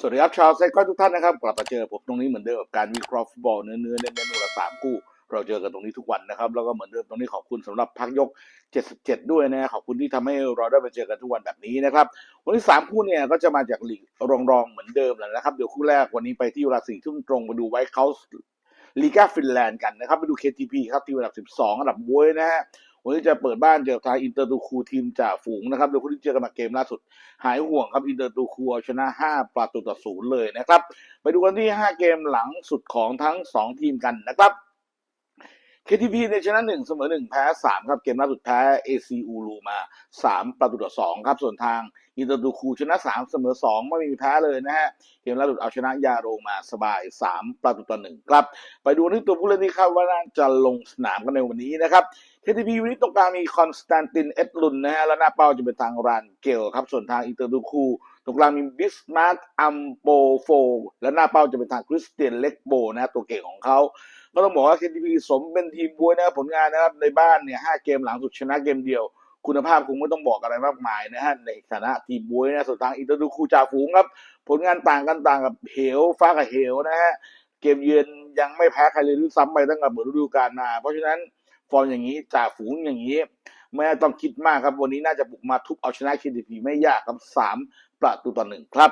สวัสดีครับชาวไซคอยทุกท่านนะครับ กลับมาเจอผมตรงนี้เหมือนเดิมกับการวิเคราะห์ฟุตบอลเนื้อเนื้อเน้นเน้นวันละสามคู่ เราเจอกันตรงนี้ทุกวันนะครับ แล้วก็เหมือนเดิมตรงนี้ขอบคุณสำหรับพักยก 77 ด้วยนะขอบคุณที่ทำให้เราได้มาเจอกันทุกวันแบบนี้นะครับ วันที่สามคู่เนี่ยก็จะมาจากลีกรองรองๆเหมือนเดิมแหละนะครับ เดี๋ยวคู่แรกวันนี้ไปที่เวลาสี่ทุ่มตรงไปดูไวท์เคาส์ลีกาฟินแลนด์กันนะครับ ไปดู KTP ครับที่อันดับ 12 อันดับบวยนะฮะ วันนี้จะเปิดบ้านเจอทางอินเตอร์ตูคูทีมจ่าฝูงนะครับโดยคู่ที่เจอกันมาเกมล่าสุด หายห่วงครับอินเตอร์ตูคูเอาชนะ 5 ประตูต่อศูนย์เลยนะครับ ไปดูกันที่ 5 เกมหลังสุดของทั้ง 2 ทีมกันนะครับ KTP ในชนะ1เสมอ1แพ้3ครับ เกมล่าสุดแพ้ AC อูรูมา3ประตูต่อ2ครับส่วนทางอินเตอร์ตูคูชนะ3เสมอ2ไม่มีแพ้เลยนะฮะเกมล่าสุดเอาชนะยาโรมาสบาย3ประตูต่อ1ครับ ไปดูที่ตัวผู้เล่นที่คาดว่าน่าจะลงสนามกันในวันนี้นะครับ KTP วันนี้ตรงกลางมีคอนสแตนตินเอ็ดลุนนะฮะแล้วหน้าเป้าจะเป็นทางรานเกลครับส่วนทางอินเตอร์ตูคู ตรงกลางมีบิสมาร์กอัมโปโฟ และหน้าเป้าจะเป็นทางคริสเตียนเล็กโบนะฮะตัวเก่งของเขาก็ต้องบอกว่า KTP สมเป็นทีมบวยนะครับผลงานนะครับในบ้านเนี่ยห้าเกมหลังสุดชนะเกมเดียว คุณภาพคงไม่ต้องบอกอะไรมากมายนะฮะในฐานะทีมบวยนะส่วนทางอินเตอร์ดูคูจ่าฝูงครับผลงานต่างกันต่างกับเหวฟ้ากับเหวนะฮะเกมเยือนยังไม่แพ้ใครเลยด้วยซ้ำไปตั้งแต่เปิดฤดูกาลมา เพราะฉะนั้นฟอร์มอย่างนี้จ่าฝูงอย่างนี้ ไม่ต้องคิดมากครับ วันนี้น่าจะบุกมาทุบเอาชนะ KTP ไม่ยากครับสามประตูต่อหนึ่งครับ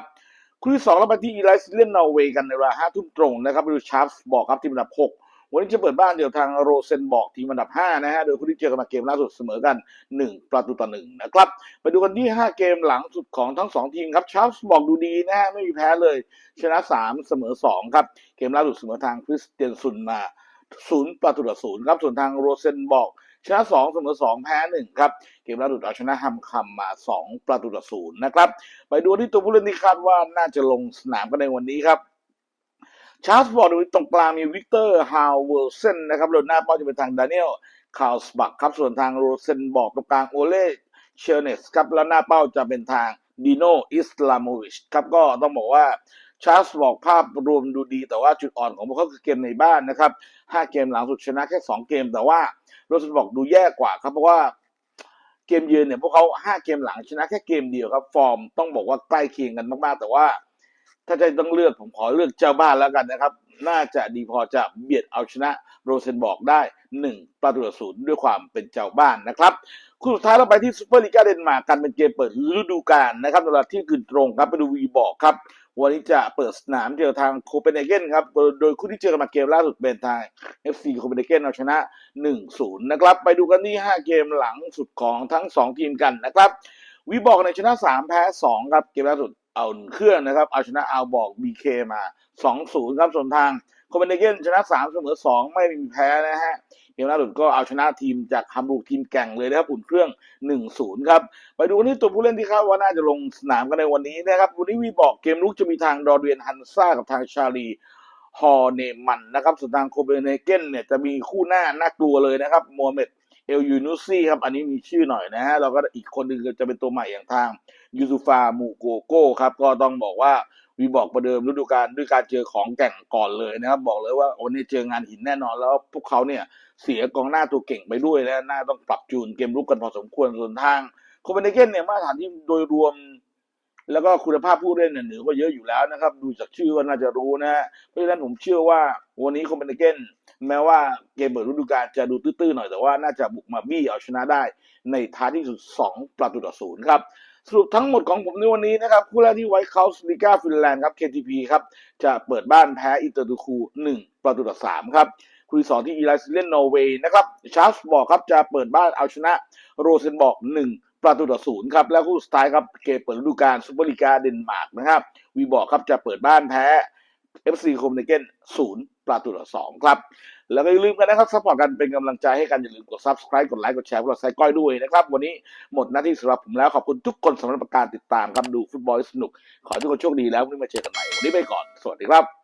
คู่ที่สองเราไปที่อีไลส์เล่นนอร์เวย์กันในเวลาห้าทุ่มตรงนะครับไปดูชาร์ฟบอกครับทีมอันดับหกวันนี้จะเปิดบ้านเดี๋ยวทางโรเซนบอกทีมอันดับห้านะฮะ โดยคู่ที่เจอกันมาเกมล่าสุดเสมอกันหนึ่งประตูต่อหนึ่งนะครับ ไปดูกันที่ห้าเกมหลังสุดของทั้งสองทีมครับชาร์ฟบอกดูดีนะฮะ ไม่มีแพ้เลย ชนะสามเสมอสองครับ เกมล่าสุดเสมอทางคริสเตียนซุนมาศูนย์ประตูต่อศูนย์ครับ ส่วนทางโรเซนบอก ชนะสองเสมอสองแพ้หนึ่งครับ เกมล่าสุดเอาชนะฮัมคัมมาสองประตูต่อศูนย์นะครับ ไปดูที่ตัวผู้เล่นที่คาดว่าน่าจะลงสนามกันในวันนี้ครับชาร์ลส์บอร์ดตรงกลางมีวิกเตอร์ฮาวเวลเซนนะครับโดนหน้าเป้าจะเป็นทางดานิเอลคาลสบักครับส่วนทางโรเซนบอกตรงกลางโอเล่เชอร์เนสครับแล้วหน้าเป้าจะเป็นทางดิโนอิสลาโมวิชครับก็ต้องบอกว่า ชาร์ลส์บอกภาพรวมดูดี แต่ว่าจุดอ่อนของพวกเขาคือเกมในบ้านนะครับห้าเกมหลังสุดชนะแค่สองเกม แต่ว่าโรสันบอกดูแย่กว่าครับเพราะว่าเกมเยือนเนี่ยพวกเขาห้าเกมหลังชนะแค่เกมเดียวครับ ฟอร์มต้องบอกว่าใกล้เคียงกันมากๆ แต่ว่า ถ้าจะต้องเลือกผมขอเลือกเจ้าบ้านแล้วกันนะครับ น่าจะดีพอจะเบียดเอาชนะโรเซนบอกได้หนึ่งประตูต่อศูนย์ด้วยความเป็นเจ้าบ้านนะครับคู่สุดท้ายเราไปที่ซูเปอร์ลีกาเดนมาร์กกันเป็นเกมเปิดฤดูกาลนะครับเวลาที่คืนตรงครับไปดูวีบอกครับวันนี้จะเปิดสนามเจอทางโคเปนเฮเกนครับ โดยคู่ที่เจอกันมาเกมล่าสุดเป็นทาง FC โคเปนเฮเกนเอาชนะ 1-0 นะครับ ไปดูกันที่ 5 เกมหลังสุดของทั้ง 2 ทีมกันนะครับวีบอกในชนะ 3 แพ้ 2 ครับ เกมล่าสุด เอาอุ่นเครื่องนะครับ เอาชนะเอาบอก BK มา 2-0 ครับส่วนทางโคเปนเฮเกนชนะ 3 เสมอ 2 ไม่มีแพ้นะฮะเกมล่าสุดก็เอาชนะทีมจากฮัมบูร์กทีมแก่งเลยนะครับอุ่นเครื่อง 1-0 ครับ ไปดูกันที่ตัวผู้เล่นที่คาดว่าน่าจะลงสนามกันในวันนี้นะครับ วันนี้วีบอกเกมลุกจะมีทางดอร์เรียนฮันซ่ากับทางชาลีฮอร์เนมันนะครับส่วนทางโคเปนเฮเกนเนี่ยจะมีคู่หน้าน่ากลัวเลยนะครับโมฮัมเม็ด เอลยูนุซี่ครับ อันนี้มีชื่อหน่อยนะฮะแล้วก็อีกคนหนึ่งจะเป็นตัวใหม่อย่างทางยูซูฟามูโกโก้ครับ ก็ต้องบอกว่าวีบอกประเดิมฤดูกาลด้วยการเจอของแก่งก่อนเลยนะครับ บอกเลยว่าวันนี้เจองานหินแน่นอนแล้วพวกเขาเนี่ยเสียกองหน้าตัวเก่งไปด้วยนะน่าต้องปรับจูนเกมรุกกันพอสมควรส่วนทางโคเปนเฮเกนเนี่ยมาตรฐานที่โดยรวม แล้วก็คุณภาพผู้เล่นเนี่ยเหนือกว่าเยอะอยู่แล้วนะครับ ดูจากชื่อก็น่าจะรู้นะฮะเพราะฉะนั้นผมเชื่อว่าวันนี้โคเปนเฮเกน แม้ว่าเกมเปิดฤดูกาลจะดูตื้อๆหน่อยแต่ว่าน่าจะบุกมาบี้เอาชนะได้ ในท้ายที่สุด 2 ประตูต่อศูนย์ครับสรุปทั้งหมดของผมในวันนี้นะครับ คู่แรกที่ไวท์เคาส์ลิกาฟินแลนด์ครับ KTP ครับ จะเปิดบ้านแพ้อินเตอร์ตูคู1ประตูต่อ3ครับคู่ที่สองที่อีไลส์เล่นนอร์เวย์นะครับชาร์ลส์บอกครับจะเปิดบ้านเอาชนะโรเซนบอก1ประตูต่อศูนย์ครับแล้วคู่สุดท้ายครับเกมเปิดฤดูกาลซูเปอร์ลีกาเดนมาร์กนะครับวีบอกครับจะเปิดบ้านแพ้ FC โคมเนเกนศูนย์ประตูต่อสองครับ แล้วก็อย่าลืมกันนะครับซัพพอร์ตกันเป็นกำลังใจให้กันอย่าลืมกด subscribe กดไลค์กดแชร์กดไซก้อยด้วยนะครับ วันนี้หมดหน้าที่สำหรับผมแล้ว ขอบคุณทุกคนสำหรับการติดตามครับดูฟุตบอลสนุก ขอให้ทุกคนโชคดีแล้ววันนี้มาเจอกันใหม่วันนี้ไปก่อนสวัสดีครับ